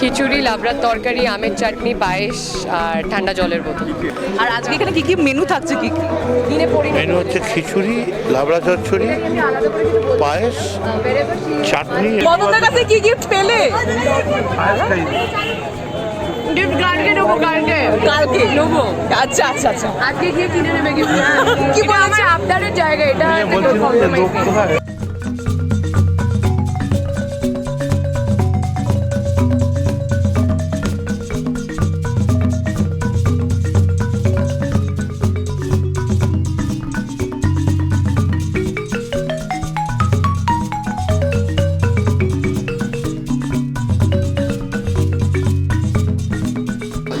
খিচুড়ি লাবড়ার তরকারি আমের চাটনি পায়েস আর ঠান্ডা জলের বোতল। আর আজকে এখানে কি কি মেনু থাকছে কি কি? দিনে পড়ি মেনু হচ্ছে খিচুড়ি লাবড়া চচ্চড়ি পায়েস চাটনি। মদনদার কাছে কি গিফট পেলে? গিফট কালকে নেব কালকে কালকে? নেব। আচ্ছা আচ্ছা আচ্ছা। আজকে গিয়ে কিনে নেবে গিফট কি কি বলছে? আপনাদের জায়গা এটা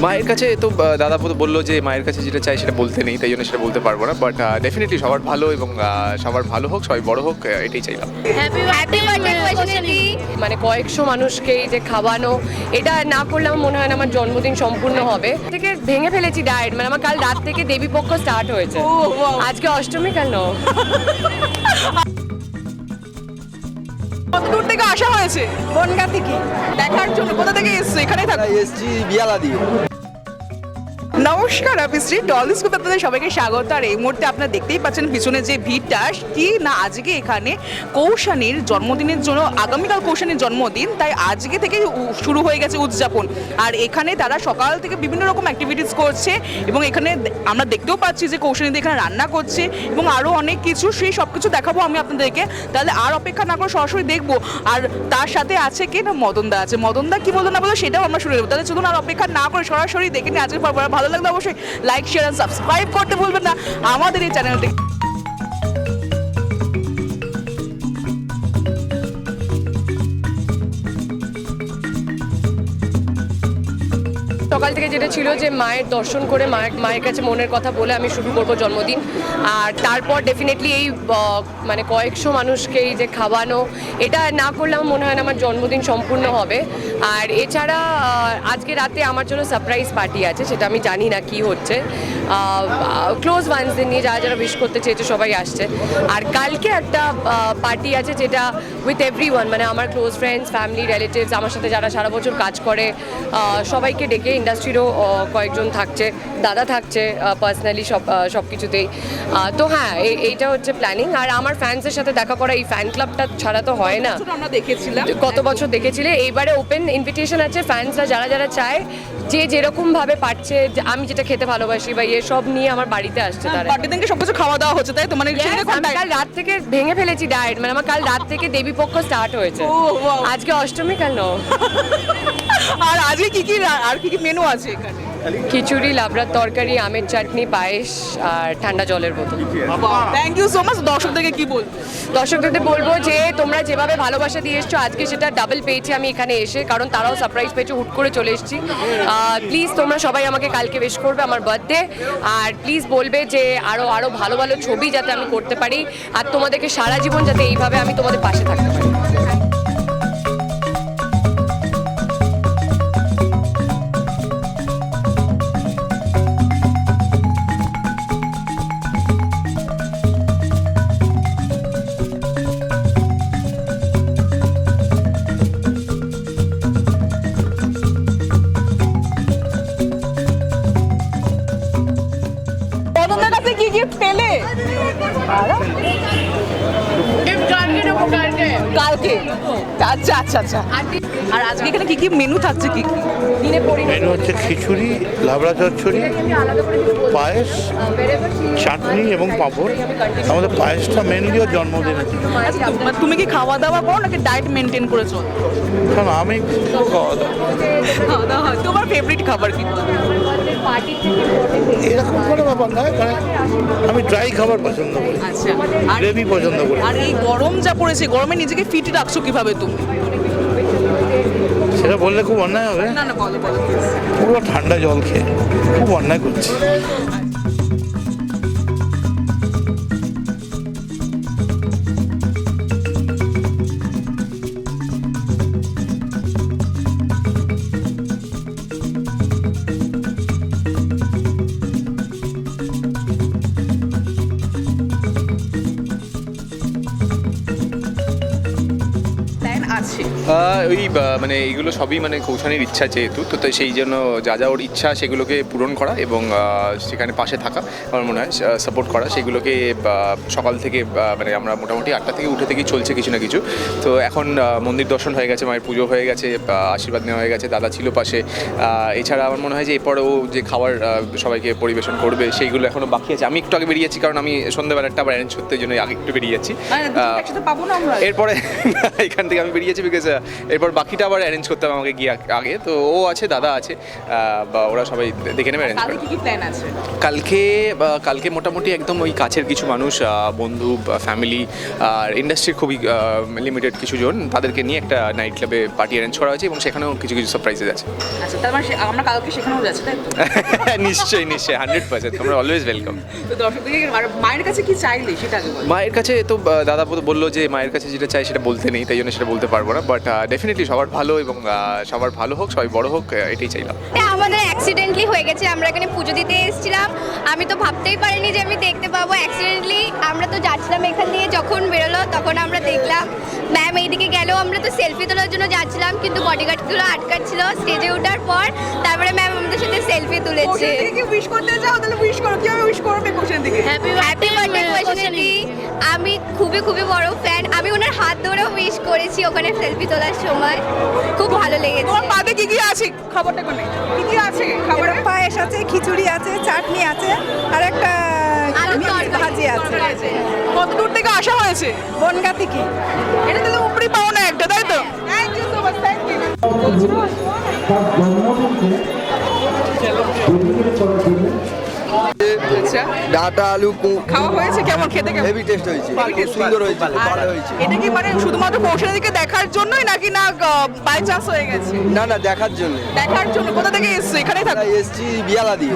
মায়ের কাছে তো দাদা বলল যে মায়ের কাছে যেটা চাই সেটা বলতে নেই তাই জন্য সেটা বলতে পারব না বাট ডেফিনেটলি সবার ভালো এবং সবার ভালো হোক সবাই বড় হোক এটাই চাইলাম। হ্যাপি বার্থডে কোয়েশনালি মানে কয়েকশো মানুষকে যে খাওয়ানো এটা না করলে আমার মনে হয় না আমার জন্মদিন সম্পূর্ণ হবে। থেকে ভেঙে ফেলেছি ডায়েট মানে আমার কাল রাত থেকে দেবী পক্ষ স্টার্ট হয়েছে আজকে অষ্টমী কাল ন কত দূর থেকে আসা হয়েছে? বনগা থেকে। দেখার জন্য কোথা থেকে এসছো? এখানেই থাকো। এসছি বিয়ালা দিয়ে। নমস্কার অফিসরি ডলি স্কুপ আপনাদের সবাইকে স্বাগত। আর এই মুহূর্তে আপনারা দেখতেই পাচ্ছেন পিছনে যে ভিড়টা, কি না আজকে এখানে কৌশানীর জন্মদিনের জন্য, আগামীকাল কৌশানীর জন্মদিন, তাই আজকে থেকে শুরু হয়ে গেছে উদযাপন। আর এখানে তারা সকাল থেকে বিভিন্ন রকম অ্যাক্টিভিটিস করছে এবং এখানে আমরা দেখতেও পাচ্ছি যে কৌশানীতে এখানে রান্না করছে এবং আরও অনেক কিছু, সেই সব কিছু দেখাবো আমি আপনাদেরকে। তাহলে আর অপেক্ষা না করে সরাসরি দেখব। আর তার সাথে আছে কে না? মদনদা আছে। মদনদা কি বলতো না বলো সেটাও আমরা শুনে নেব। তাহলে চলুন আর অপেক্ষা না করে সরাসরি দেখে নিই। আজকের পর ভালো লাগলে অবশ্যই লাইক শেয়ার আর সাবস্ক্রাইব করতে ভুলবেন না। আমাদের এই চ্যানেলটি সকাল থেকে যেটা ছিল যে মায়ের দর্শন করে মায়ের মায়ের কাছে মনের কথা বলে আমি শুরু করব জন্মদিন। আর তারপর ডেফিনেটলি এই মানে কয়েকশো মানুষকে এই যে খাওয়ানো, এটা না করলে আমার মনে হয় না আমার জন্মদিন সম্পূর্ণ হবে। আর এছাড়া আজকে রাতে আমার জন্য সারপ্রাইজ পার্টি আছে, সেটা আমি জানি না কি হচ্ছে। ক্লোজ ওয়ান্সদের নিয়ে যারা যারা উইশ করতে চেয়েছে সবাই আসছে। আর কালকে একটা পার্টি আছে যেটা উইথ এভরি মানে আমার ক্লোজ ফ্রেন্ডস ফ্যামিলি রিলেটিভস আমার সাথে যারা সারা বছর কাজ করে সবাইকে ডেকে ইন্ডাস্ট্রিরও কয়েকজন থাকছে দাদা থাকছে পার্সোনালি সব সব কিছুতেই। তো হ্যাঁ এইটা হচ্ছে প্ল্যানিং আর আমার ফ্যান্সের সাথে দেখা করা এই ফ্যান ক্লাবটা ছাড়া তো হয় না। আমরা দেখেছিলাম? কত বছর দেখেছিলে? এইবারে ওপেন ইনভিটেশন আছে ফ্যান্সরা যারা যারা চায় যে যেরকম ভাবে পারছে আমি যেটা খেতে ভালোবাসি বা ইয়ে সব নিয়ে আমার বাড়িতে আসছে তারা। বার্থডে দিনকে সবকিছু খাওয়া দাওয়া হচ্ছে তাই তো? মানে কাল রাত থেকে ভেঙে ফেলেছি ডায়েট মানে আমার কাল রাত থেকে দেবী পক্ষ স্টার্ট হয়েছে আজকে অষ্টমী কাল ন আর আজকে কি কি আর কি কি মেনু আছে এখানে। খিচুড়ি লাবড়ার তরকারি আমের চাটনি পায়েস আর ঠান্ডা জলের বোতল। থ্যাংক ইউ সো মাচ দর্শকদেরকে কি বলব? দর্শকদের বলব যে তোমরা যেভাবে ভালোবাসা দিয়ে এসছো আজকে সেটা ডাবল পেয়েছি আমি এখানে এসে কারণ তারাও সারপ্রাইজ পেয়েছে হুট করে চলে এসেছি। প্লিজ তোমরা সবাই আমাকে কালকে বেশ করবে আমার বার্থডে আর প্লিজ বলবে যে আরও আরও ভালো ভালো ছবি যাতে আমি করতে পারি। আর তোমাদেরকে সারা জীবন যাতে এইভাবে আমি তোমাদের পাশে থাকতে পারি। কালকে। আচ্ছা আচ্ছা আচ্ছা। আর আজকে এখানে কি কি মেনু থাকছে? কি মেনু হচ্ছে খিচুড়ি লাবড়া চচ্চড়ি পায়েস চাটনি এবং পাঁপড়। আমাদের পায়েসটা মেনলি ওর জন্মদিনের জন্য। আচ্ছা মানে তুমি কি খাওয়া দাওয়া করো নাকি ডায়েট মেনটেন করে চল আমি খাওয়া দাওয়া। তোমার ফেভারিট খাবার কি? এরকম কোনো ব্যাপার নয় কারণ আমি ড্রাই খাবার পছন্দ করি। আচ্ছা। আর গ্রেভি পছন্দ করি। আর এই গরম যা পড়েছে গরমে নিজেকে ফিট রাখছো কীভাবে তুমি? সেটা বললে খুব অন্যায় হবে। না না বলো বলো পুরো ঠান্ডা জল খেয়ে খুব অন্যায় করছি। দেন ওই মানে এগুলো সবই মানে কৌশানির ইচ্ছা যেহেতু তো তাই সেই জন্য যা যা ওর ইচ্ছা সেগুলোকে পূরণ করা এবং সেখানে পাশে থাকা আমার মনে হয় সাপোর্ট করা সেগুলোকে সকাল থেকে মানে আমরা মোটামুটি আটটা থেকে উঠে থেকেই চলছে কিছু না কিছু। তো এখন মন্দির দর্শন হয়ে গেছে মায়ের পুজো হয়ে গেছে আশীর্বাদ নেওয়া হয়ে গেছে দাদা ছিল পাশে। এছাড়া আমার মনে হয় যে এরপরেও যে খাবার সবাইকে পরিবেশন করবে সেইগুলো এখনও বাকি আছে। আমি একটু আগে বেরিয়েছি কারণ আমি সন্ধ্যাবেলাটা আবার অ্যারেঞ্জ করতে জন্য আগে একটু বেরিয়ে যাচ্ছি। মানে এরপরে এখান থেকে আমি বেরিয়েছি বিকজ এরপর বাকিটা আবার অ্যারেঞ্জ করতে হবে আমাকে গিয়ে আগে। তো ও আছে দাদা আছে বা ওরা সবাই দেখে নেবে অ্যারেঞ্জ কালকে কি কি প্ল্যান আছে? কালকে কালকে মোটামুটি একদম ওই কাছের কিছু মানুষ বন্ধু ফ্যামিলি আর ইন্ডাস্ট্রির খুবই লিমিটেড কিছু জন তাদেরকে নিয়ে একটা নাইট ক্লাবে পার্টি অ্যারেঞ্জ করা হয়েছে এবং সেখানেও কিছু কিছু সারপ্রাইজেস আছে। আচ্ছা তার মানে আমরা কালকে সেখানেও যাচ্ছি তাই নিশ্চয়ই নিশ্চয়ই হান্ড্রেড পার্সেন্ট তোমরা অলওয়েজ ওয়েলকাম তো দর্শকদেরকে আর মায়ের কাছে কি চাইলে সেটা মায়ের কাছে তো দাদা বলল যে মায়ের কাছে যেটা চাই সেটা বলতে নেই তাই জন্য সেটা বলতে পারব না বাট ডেফিনেটলি সবার ভালো এবং সবার ভালো হোক সবাই বড় হোক এটাই চাইলাম। আমাদের অ্যাক্সিডেন্টলি হয়ে গেছে আমরা এখানে পুজো দিতে এসেছিলাম। আমি তো ভাবতেই পারিনি যে আমি দেখতে পাবো। অ্যাক্সিডেন্টলি আমরা তো যাচ্ছিলাম এখান দিয়ে যখন বেরোলো তখন আমরা দেখলাম ম্যাম এইদিকে গেলেও আমরা তো সেলফি তোলার জন্য যাচ্ছিলাম কিন্তু বডিগার্ডগুলো আটকাচ্ছিল স্টেজে ওঠার পর। তারপরে ম্যাম আমাদের সাথে সেলফি তুলেছে। উইশ করতে যাও তাহলে উইশ করো। কীভাবে উইশ করবে থেকে। হ্যাপি খুবই খুবই বড় ফ্যান আমি ওনার হাত ধরেও মিস করেছি ওখানে সেলফি তোলার সময়। খুব ভালো লেগেছে। তোমার পাতে কি কি আছে? খাবারটা কোনে কি কি আছে? খাবারে পায়েস আছে খিচুড়ি আছে চাটনি আছে আর একটা ভাজি আছে। কত দূর থেকে আসা হয়েছে? বনগা থেকে এটা তো উপরে পাও না একটা তাই তো? Thank you so much thank you আচ্ছা। ডাটা আলু খাওয়া হয়েছে কেমন? খেতে কেমন? হেভি টেস্ট হয়েছে। খুব সুন্দর হয়েছে ভালো। হয়েছে। এটা কি মানে শুধুমাত্র কৌশলীকে দেখার জন্যই নাকি না বাই চান্স হয়ে গেছে? না না দেখার জন্য। দেখার জন্য। কোথা থেকে এসছো? এখানেই থাকো। এসছি বিয়ালা দিয়ে।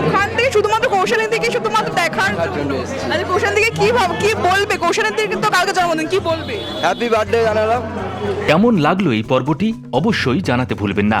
ওখান থেকে শুধুমাত্র কৌশলের দিকে শুধুমাত্র দেখার জন্য। জন্য আরে কৌশল দিকে কি ভাব কি বলবে? কৌশলের দিকে তো কালকে জন্মদিন কি বলবে? হ্যাপি বার্থডে জানালাম। কেমন লাগল এই পর্বটি? অবশ্যই জানাতে ভুলবেন না।